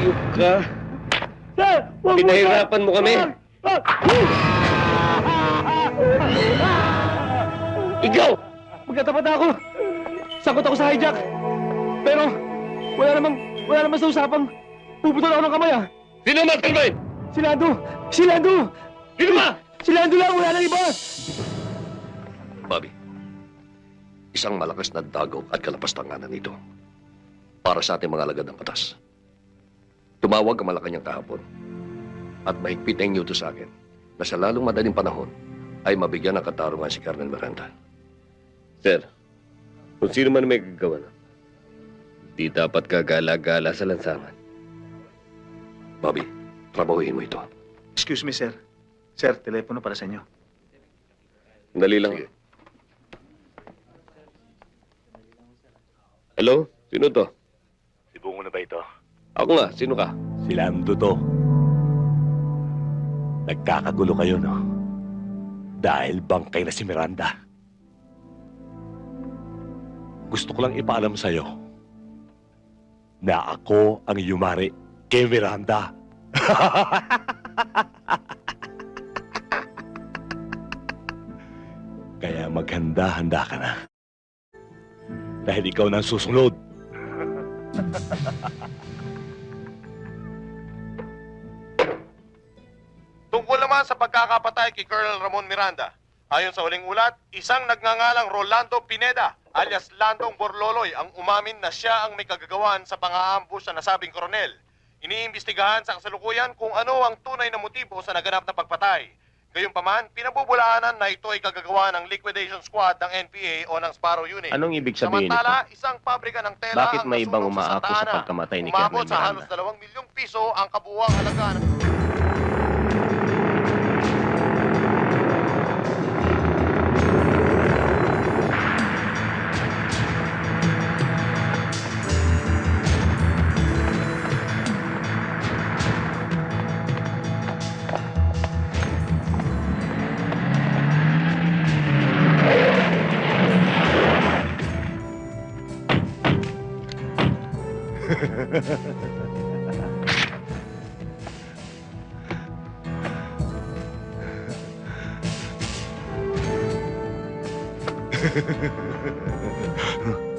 Hayop ka. Sir! Huwag mo, Pinahirapan mo kami. sir! Ah! Ikaw! Magkatapat na ako. Sakot ako sa hijack. Pero, wala namang, wala namang sa usapang puputol ako ng kamay ah. Sino mastermind? Si Lando! Si Lando! Sino ba? Si Lando lang! Wala nang iba! Bobby, isang malakas na dagaw at kalapastanganan ito para sa ating mga alagad ng batas. Tumawag ang Malacanang kahapon at mahigpit na inyuto sa akin na sa lalong madaling panahon ay mabigyan ng katarungan si Colonel Miranda. Sir, kung sino man may gagawa na, di dapat kagala-gala sa lansangan. Bobby, trabahuhin mo ito. Excuse me, sir. Sir, telepono para sa inyo. Dali lang. Sige. Hello? Sino to? Si Bungo na ba ito? Ako nga. Sino ka? Si Lando to. Nagkakagulo kayo, no? Dahil bangkay na si Miranda. Gusto ko lang ipaalam sa'yo na ako ang yumari kay Miranda. Kaya maghanda-handa ka na. Dahil ikaw na ang susunod. Tungkol naman sa pagkakapatay kay Colonel Ramon Miranda. Ayon sa huling ulat, isang nagngangalang Rolando Pineda alias Landong Borloloy ang umamin na siya ang may kagagawan sa pang-aambush sa nasabing koronel. Iniimbestigahan sa kasalukuyan kung ano ang tunay na motibo sa naganap na pagpatay. Gayunpaman, pinabubulaanan na ito ay kagagawa ng liquidation squad ng NPA o ng Sparrow Unit. Anong ibig sabihin nito? Samantala, isang pabrika ng tela Bakit ang may ibang nasunog sa sa pagkamatay ni Umabot Colonel sa halos Miranda? 2 milyong piso ang kabuuang halaga ng Ha ha ha ha ha.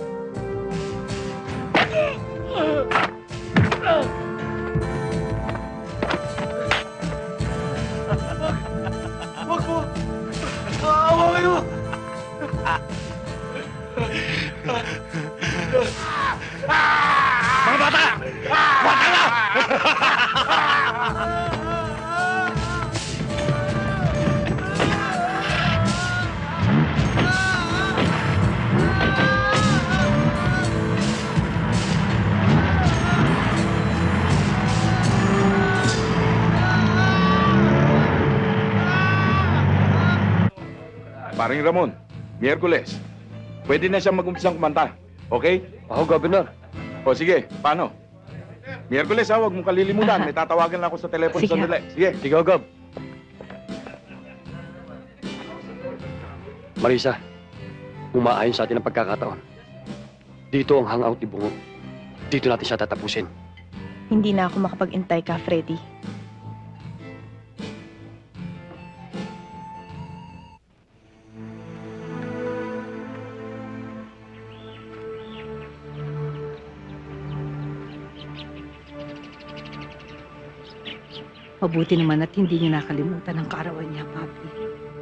Paring Ramon, Miyerkules. Pwede na siyang mag-umpisang kumanta. Okay? Ako, Governor. O sige, paano? Miyerkules ha, huwag mong kalilimutan. May tatawagan lang ako sa telepono Sige. sandali. Sige. Sige, Gov. Marisa, umaayon sa atin ang pagkakataon. Dito ang hangout ni Bungo. Dito natin siya tatapusin. Hindi na ako makapag-intay ka, Freddy. Mabuti naman at hindi niya nakalimutan ang kaarawan niya, Papi.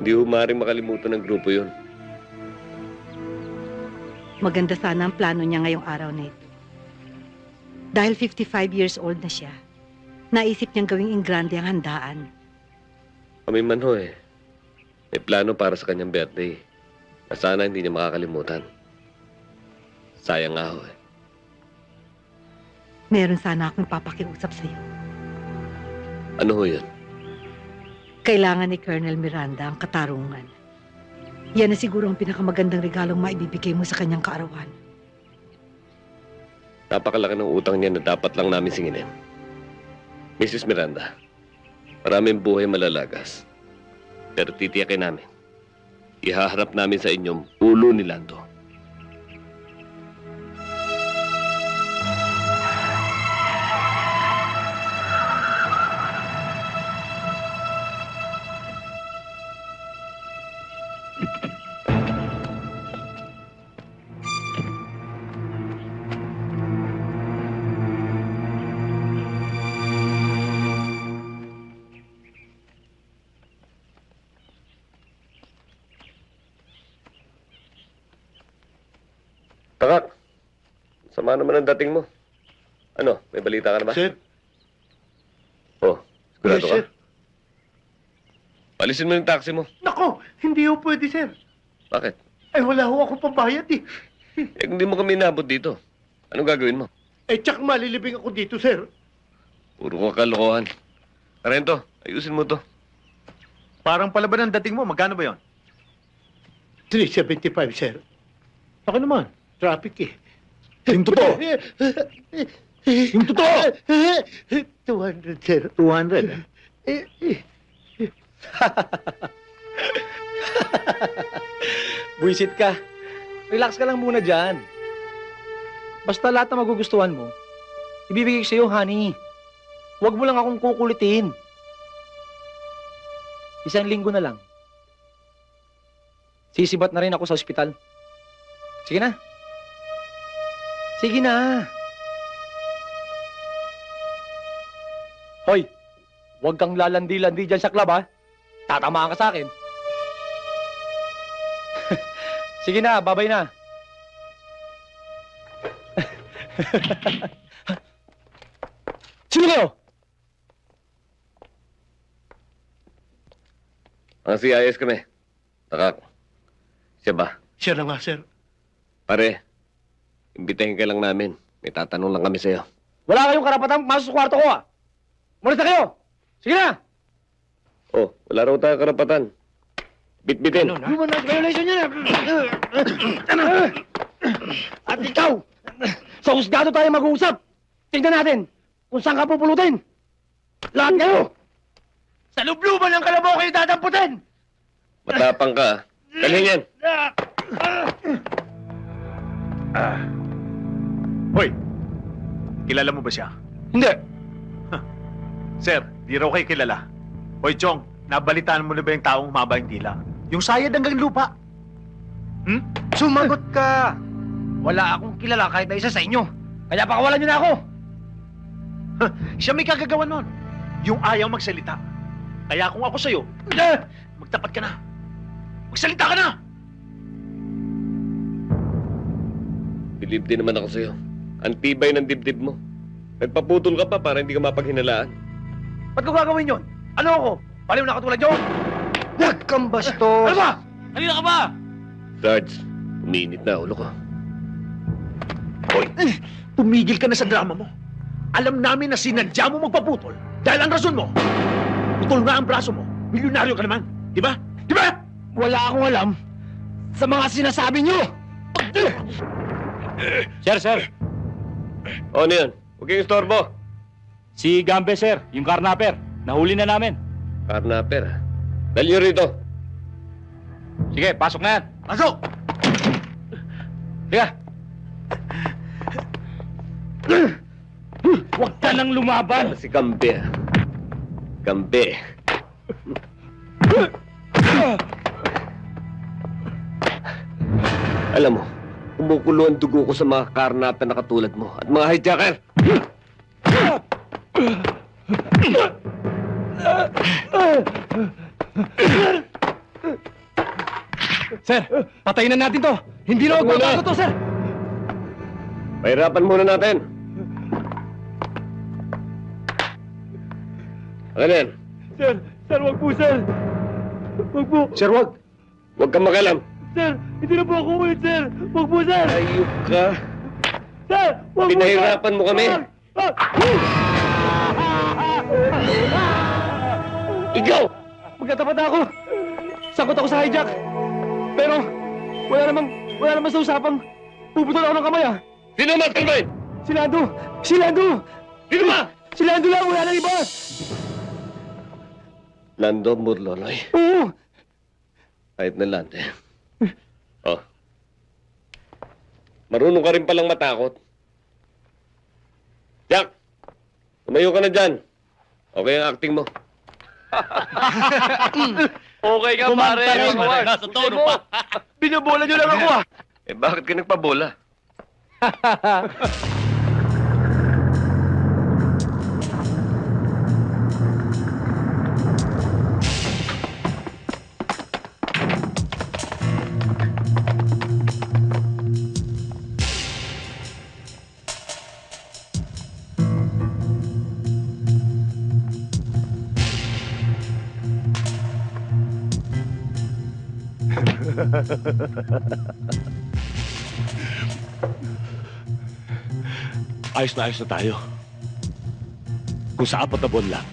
Hindi ko maaaring makalimutan ng grupo yon. Maganda sana ang plano niya ngayong araw na ito. Dahil 55 years old na siya, naisip niyang gawing ingrande ang handaan. Kami man ho eh. May plano para sa kanyang birthday. Na sana hindi niya makakalimutan. Sayang nga ho eh. Meron sana akong papakiusap sa iyo. Ano ho yun? Kailangan ni Colonel Miranda ang katarungan. Yan na siguro ang pinakamagandang regalong maibibigay mo sa kanyang kaarawan. Napakalaki ng utang niya na dapat lang namin singilin. Mrs. Miranda, maraming buhay malalagas. Pero titiyakin namin. Ihaharap namin sa inyong ulo ni Lando. Takak, sama naman ang dating mo. Ano, may balita ka na ba? Sir, Oh, sigurado Yes, ka? sir. Palisin mo yung taxi mo. Nako, hindi ho pwede, sir. Bakit? Ay, wala ho akong pambayad eh. Eh, hindi mo kami inabot dito. Anong gagawin mo? Eh, tsak malilibing ako dito, sir. Puro ka kalokohan. Karento, ayusin mo to. Parang palaban ang dating mo. Magkano ba yon? 375, sir. Ako naman, traffic eh. Yung totoo. Yung totoo! 200, sir. 200. Eh, eh. Buisit ka. Relax ka lang muna dyan. Basta lahat na magugustuhan mo, ibibigay ko sa'yo, honey. Huwag mo lang akong kukulitin. Isang linggo na lang. Sisibat na rin ako sa ospital. Sige na. Sige na. Hoy, huwag kang lalandi-landi dyan sa club, ha? Tatamaan ka sa akin. Sige na, babay na. Sino kayo? Ang CIS kami. Takak. Siya ba? Siya na nga, sir. Pare, imbitahin ka lang namin. May tatanong lang kami sa'yo. Wala kayong karapatan masok sa kwarto ko, ah. Mulis na kayo. Sige na. Oh, wala raw tayo karapatan. Bitbitin. Human rights violation yan. ah. At ikaw, sa husgado tayo mag-uusap. Tingnan natin kung saan ka pupulutin. Lahat kayo. Sa lubluban ng kalabaw kayo dadamputin. Matapang ka. ah. Dalhin yan. Hoy, kilala mo ba siya? Hindi. Sir, di raw kayo kilala. Hoy, Chong, nabalitaan mo na ba yung taong humaba yung dila? Yung sayad hanggang lupa. Hmm? Sumagot ka. Wala akong kilala kahit na isa sa inyo. Kaya pakawalan niyo na ako. Siya may kagagawa nun. Yung ayaw magsalita. Kaya kung ako sa'yo, magtapat ka na. Magsalita ka na! Bilib din naman ako sa'yo. Ang tibay ng dibdib mo. Nagpaputol ka pa para hindi ka mapaghinalaan. Ba't ko gagawin yun? Ano ako? Baliw na katulad nyo? Huwag kang bastos! Ano ba? Kanina ka ba? Sarge, uminit na ulo ko. Hoy, tumigil ka na sa drama mo. Alam namin na sinadya mo magpaputol dahil ang rason mo, putol nga ang braso mo. Milyonaryo ka naman. Di ba? Di ba? Wala akong alam sa mga sinasabi nyo! Sir, sir. O, ano yan? Huwag kayong istorbo. Si Gambe, sir. Yung carnapper. Nahuli na namin. Carnapper, ha? Dali nyo rito. Sige, pasok na yan. Pasok! Sige. Huwag ka nang lumaban. Si Gambe? Gambe. Alam mo, kumukulo ang dugo ko sa mga karnapper na katulad mo at mga hijacker. Sir, patayin na natin to! Hindi na Wag muna. magbabago to, sir! Pahirapan muna natin. Ano yan? Sir, sir, wag po, sir! Wag po! Sir, wag. Huwag kang makalam. Sir, hindi na po ako ulit, sir! Wag po, sir! Ayok ka. Sir, wag po, sir! Pinahirapan mo kami. Ah! Ikaw! Magkatapat na ako! Sakot ako sa hijack! Pero, wala namang, wala namang sa usapang puputol ako ng kamay, ah! Sino matalbayin? Si Lando! Si Lando! Sino ba? Si Lando lang! Wala nang iba! Lando Murloloy. Oo! Kahit na Lando. eh. Oh. Marunong ka rin palang matakot. Jack! Tumayo ka na dyan. Okay ang acting mo. Okay ka, pare. Nasa tono pa. Binabola nyo lang ako, ah. Eh, bakit ka nagpabola? Ayos na ayos na tayo. Kung sa apat na buwan lang,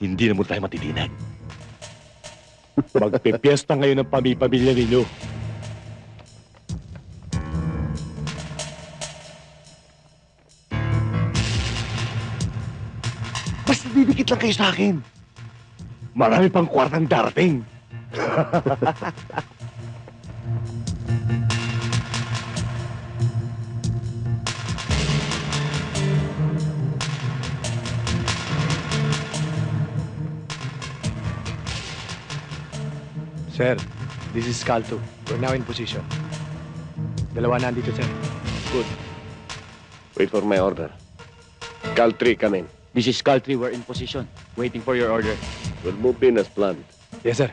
hindi na mo tayo matitinag. Magpipiesta ngayon ng pami-pamilya ninyo. Basta didikit lang kayo sa akin. Marami pang kwartang darating. Sir, this is Calto. We're now in position. Dalawa na andito, sir. Wait for my order. Cal 3, come in. This is Cal 3. We're in position. Waiting for your order. We'll move in as planned. Yes, sir.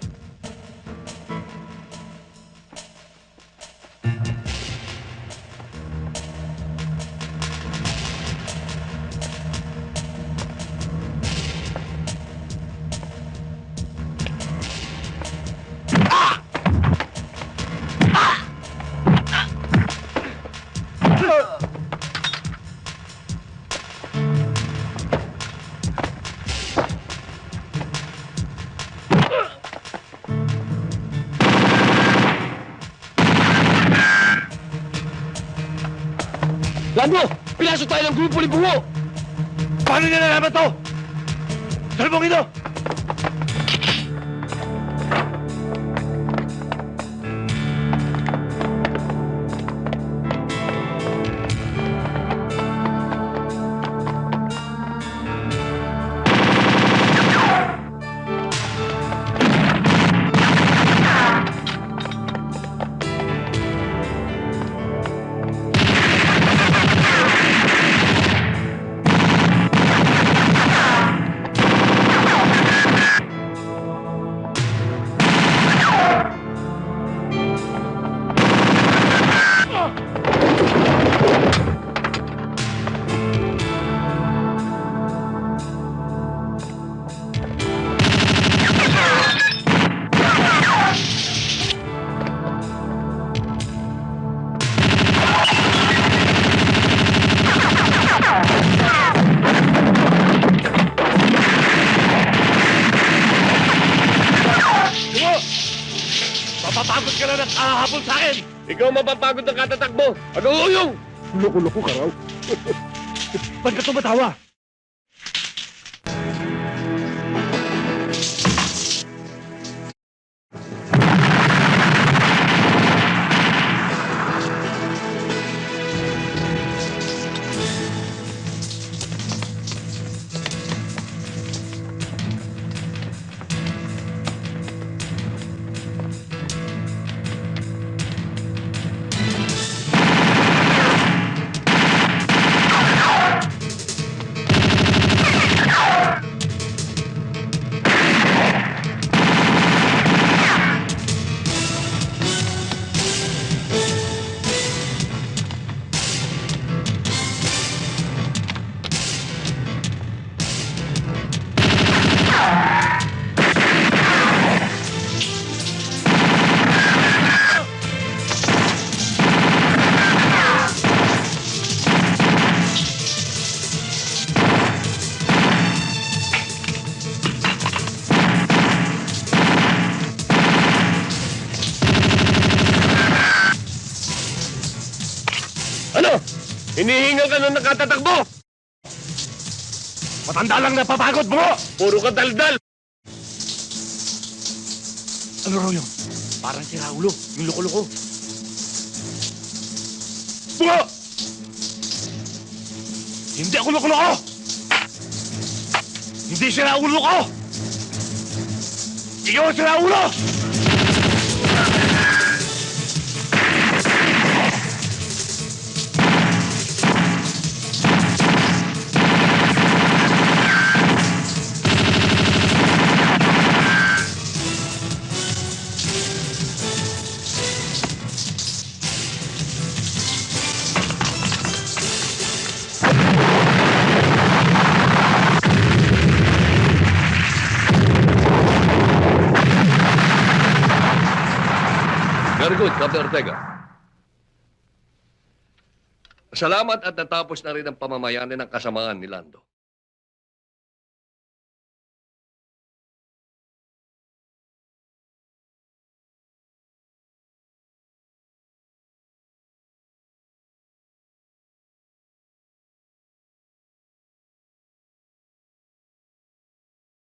Lando! Pinasok tayo ng grupo ni Bungo! Paano niya nalaman to? Salbong ito! Ikaw mapapagod ng katatakbo. Mag-uuyong! Loko-loko ka raw. Ba't ka tumatawa? Hinihingal ka nung nakatatakbo! Matanda lang napapagod mo! Puro ka daldal! Ano raw yun? Parang si Raulo, yung loko-loko. Bungo! Hindi ako loko-loko! Hindi si Raulo ko! Iyo sila ulo! Very good, Captain Ortega. Salamat at natapos na rin ang pamamayani ng kasamaan ni Lando.